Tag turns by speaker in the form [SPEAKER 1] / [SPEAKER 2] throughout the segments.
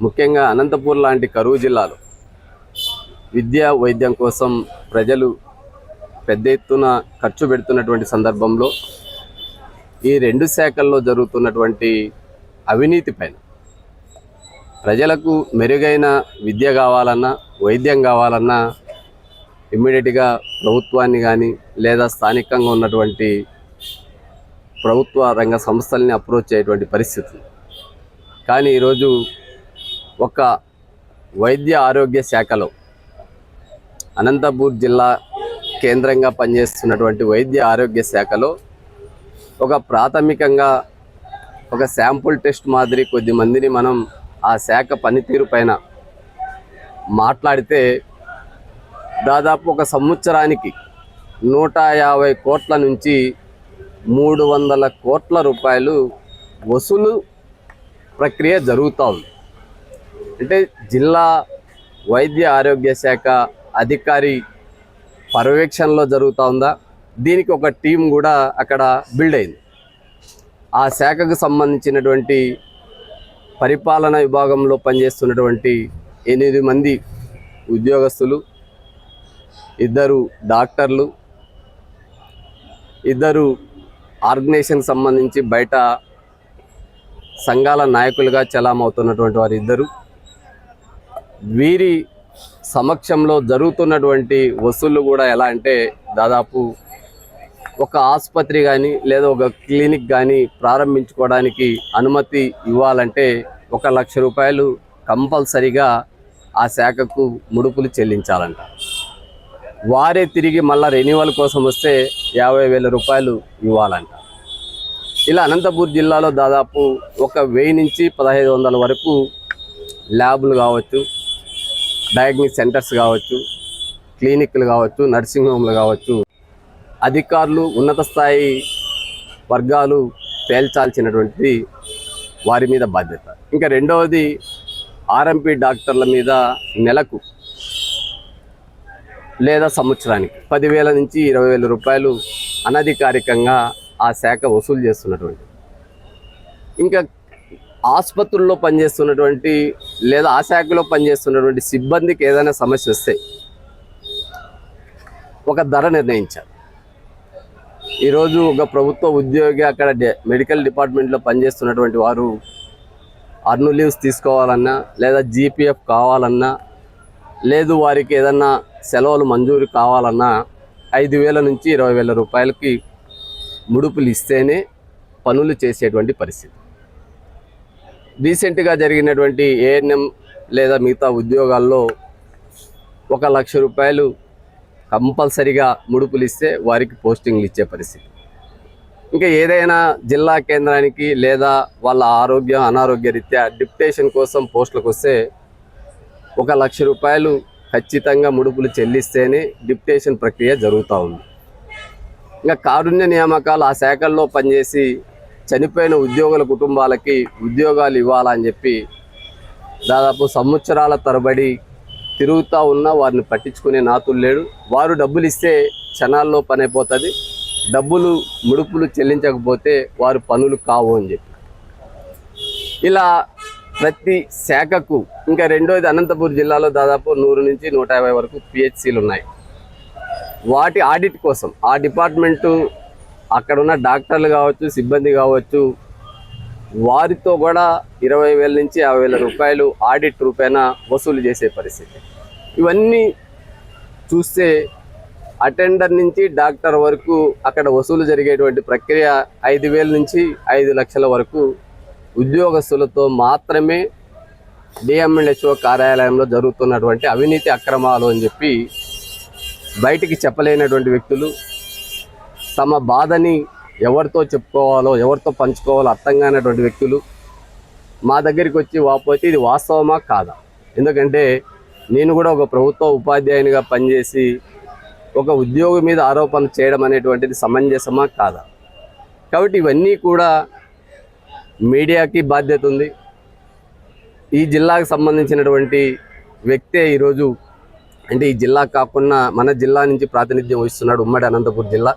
[SPEAKER 1] ముఖ్యంగా అనంతపూర్ లాంటి కరువు జిల్లాలో విద్య వైద్యం కోసం ప్రజలు పెద్ద ఎత్తున ఖర్చు పెడుతున్నటువంటి సందర్భంలో ఈ రెండు శాఖల్లో జరుగుతున్నటువంటి అవినీతి పైన ప్రజలకు మెరుగైన విద్య కావాలన్నా వైద్యం కావాలన్నా ఇమ్మీడియట్గా ప్రభుత్వాన్ని కానీ లేదా స్థానికంగా ఉన్నటువంటి ప్రభుత్వ రంగ సంస్థల్ని అప్రోచ్ అయ్యేటువంటి పరిస్థితి. కానీ ఈరోజు ఒక వైద్య ఆరోగ్య శాఖలో అనంతపూర్ జిల్లా కేంద్రంగా పనిచేస్తున్నటువంటి వైద్య ఆరోగ్య శాఖలో ఒక ప్రాథమికంగా ఒక శాంపుల్ టెస్ట్ మాదిరి కొద్ది మందిని మనం ఆ శాఖ పనితీరు పైన మాట్లాడితే దాదాపు ఒక సంవత్సరానికి నూట యాభై కోట్ల నుంచి మూడు వందల కోట్ల రూపాయలు వసూలు ప్రక్రియ జరుగుతూ ఉంది. అంటే జిల్లా వైద్య ఆరోగ్య శాఖ అధికారి పర్యవేక్షణలో జరుగుతూ ఉందా? దీనికి ఒక టీం కూడా అక్కడ బిల్డ్ అయింది. ఆ శాఖకు సంబంధించినటువంటి పరిపాలన విభాగంలో పనిచేస్తున్నటువంటి ఎనిమిది మంది ఉద్యోగస్తులు ఇద్దరు డాక్టర్లు ఇద్దరు ఆర్గనైజేషన్ సంబంధించి బయట సంఘాల నాయకులుగా చలామవుతున్నటువంటి వారు ఇద్దరు వీరి సమక్షంలో జరుగుతున్నటువంటి వసూళ్ళు కూడా ఎలా అంటే దాదాపు ఒక ఆసుపత్రి కానీ లేదా ఒక క్లినిక్ కానీ ప్రారంభించుకోవడానికి అనుమతి ఇవ్వాలంటే ఒక లక్ష రూపాయలు కంపల్సరిగా ఆ శాఖకు ముడుపులు చెల్లించాలంట. వారే తిరిగి మళ్ళీ రెన్యువల్ కోసం వస్తే యాభై వేల రూపాయలు ఇవ్వాలంట. ఇలా అనంతపూర్ జిల్లాలో దాదాపు ఒక వెయ్యి నుంచి పదహైదు వందల వరకు ల్యాబులు కావచ్చు డయాగ్నిక్ సెంటర్స్ కావచ్చు క్లినిక్లు కావచ్చు నర్సింగ్ హోమ్లు కావచ్చు అధికారులు ఉన్నత స్థాయి వర్గాలు తేల్చాల్సినటువంటిది వారి మీద బాధ్యత. ఇంకా రెండవది ఆర్ఎంపీ డాక్టర్ల మీద నెలకు లేదా సంవత్సరానికి పదివేల నుంచి ఇరవై వేల రూపాయలు అనధికారికంగా ఆ శాఖ వసూలు చేస్తున్నటువంటి ఇంకా ఆసుపత్రుల్లో పనిచేస్తున్నటువంటి లేదా ఆ శాఖలో పనిచేస్తున్నటువంటి సిబ్బందికి ఏదైనా సమస్య వస్తే ఒక ధర నిర్ణయించారు ఈరోజు ఒక ప్రభుత్వ ఉద్యోగి అక్కడ మెడికల్ డిపార్ట్మెంట్లో పనిచేస్తున్నటువంటి వారు అర్ను లీవ్స్ తీసుకోవాలన్నా లేదా జీపీఎఫ్ కావాలన్నా లేదు వారికి ఏదన్నా సెలవులు మంజూరు కావాలన్నా ఐదు వేల నుంచి ఇరవై వేల రూపాయలకి ముడుపులు ఇస్తేనే పనులు చేసేటువంటి పరిస్థితి. రీసెంట్గా జరిగినటువంటి ఏఎన్ఎం లేదా మిగతా ఉద్యోగాల్లో ఒక లక్ష రూపాయలు కంపల్సరిగా ముడుపులు ఇస్తే వారికి పోస్టింగ్లు ఇచ్చే పరిస్థితి. ఇంకా ఏదైనా జిల్లా కేంద్రానికి లేదా వాళ్ళ ఆరోగ్యం అనారోగ్య రీత్యా డిప్టేషన్ కోసం పోస్టులకు వస్తే ఒక లక్ష రూపాయలు ఖచ్చితంగా ముడుపులు చెల్లిస్తేనే డిప్టేషన్ ప్రక్రియ జరుగుతూ ఉంది. ఇంకా కారుణ్య నియామకాలు ఆ శాఖల్లో పనిచేసి చనిపోయిన ఉద్యోగుల కుటుంబాలకి ఉద్యోగాలు ఇవ్వాలని చెప్పి దాదాపు సంవత్సరాల తరబడి తిరుగుతూ ఉన్నా వారిని పట్టించుకునే నాతులు లేడు. వారు డబ్బులు ఇస్తే క్షణాల్లో పని అయిపోతుంది. డబ్బులు ముడుపులు చెల్లించకపోతే వారు పనులు కావు అని చెప్పి. ఇలా ప్రతి శాఖకు ఇంకా రెండోది అనంతపూర్ జిల్లాలో దాదాపు నూరు నుంచి నూట యాభై వరకు పిహెచ్సీలు ఉన్నాయి. వాటి ఆడిట్ కోసం ఆ డిపార్ట్మెంటు అక్కడ ఉన్న డాక్టర్లు కావచ్చు సిబ్బంది కావచ్చు వారితో కూడా ఇరవై వేల నుంచి యాభై వేల రూపాయలు ఆడిట్ రూపేణా వసూలు చేసే పరిస్థితి. ఇవన్నీ చూస్తే అటెండర్ నుంచి డాక్టర్ వరకు అక్కడ వసూలు జరిగేటువంటి ప్రక్రియ ఐదు వేల నుంచి ఐదు లక్షల వరకు ఉద్యోగస్తులతో మాత్రమే డిఎంఎల్హెచ్ఓ కార్యాలయంలో జరుగుతున్నటువంటి అవినీతి అక్రమాలు అని చెప్పి బయటికి చెప్పలేనటువంటి వ్యక్తులు తమ బాధని ఎవరితో చెప్పుకోవాలో ఎవరితో పంచుకోవాలో అర్థం కానటువంటి వ్యక్తులు మా దగ్గరికి వచ్చి వాపోతే ఇది వాస్తవమా కాదా? ఎందుకంటే నేను కూడా ఒక ప్రభుత్వ ఉపాధ్యాయునిగా పనిచేసి ఒక ఉద్యోగి మీద ఆరోపణ చేయడం అనేటువంటిది సమంజసమా కాదా? కాబట్టి ఇవన్నీ కూడా మీడియాకి బాధ్యత ఉంది. ఈ జిల్లాకు సంబంధించినటువంటి వ్యక్తే ఈరోజు అంటే ఈ జిల్లా కాకుండా మన జిల్లా నుంచి ప్రాతినిధ్యం వహిస్తున్నాడు ఉమ్మడి అనంతపూర్ జిల్లా.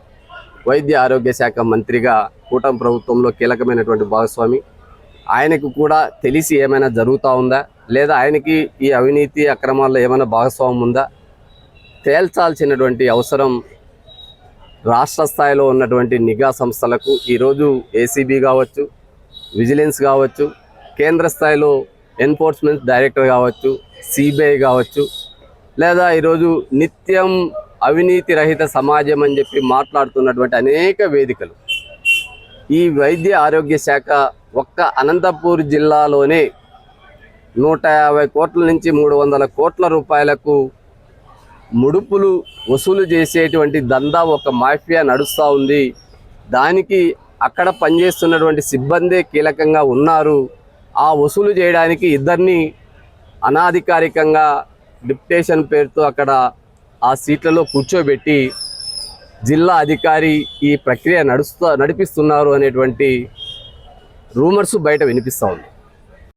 [SPEAKER 1] వైద్య ఆరోగ్య శాఖ మంత్రిగా కూటమి ప్రభుత్వంలో కీలకమైనటువంటి భాగస్వామి. ఆయనకు కూడా తెలిసి ఏమైనా జరుగుతూ ఉందా? లేదా ఆయనకి ఈ అవినీతి అక్రమాల్లో ఏమైనా భాగస్వామ్యం ఉందా? తేల్చాల్సినటువంటి అవసరం రాష్ట్ర స్థాయిలో ఉన్నటువంటి నిఘా సంస్థలకు ఈరోజు ఏసీబీ కావచ్చు విజిలెన్స్ కావచ్చు కేంద్ర స్థాయిలో ఎన్ఫోర్స్మెంట్ డైరెక్టర్ కావచ్చు సిబిఐ కావచ్చు లేదా ఈరోజు నిత్యం అవినీతి రహిత సమాజం అని చెప్పి మాట్లాడుతున్నటువంటి అనేక వేదికలు. ఈ వైద్య ఆరోగ్య శాఖ ఒక్క అనంతపూర్ జిల్లాలోనే నూట యాభై కోట్ల నుంచి మూడు వందల కోట్ల రూపాయలకు ముడుపులు వసూలు చేసేటువంటి దందా ఒక మాఫియా నడుస్తూ ఉంది. దానికి అక్కడ పనిచేస్తున్నటువంటి సిబ్బందే కీలకంగా ఉన్నారు. ఆ వసూలు చేయడానికి ఇద్దరిని అనాధికారికంగా డిప్టేషన్ పేరుతో అక్కడ ఆ సీట్లలో కూర్చోబెట్టి జిల్లా అధికారి ఈ ప్రక్రియ నడుస్తూ నడిపిస్తున్నారు అనేటువంటి రూమర్స్ బయట వినిపిస్తూ ఉంది.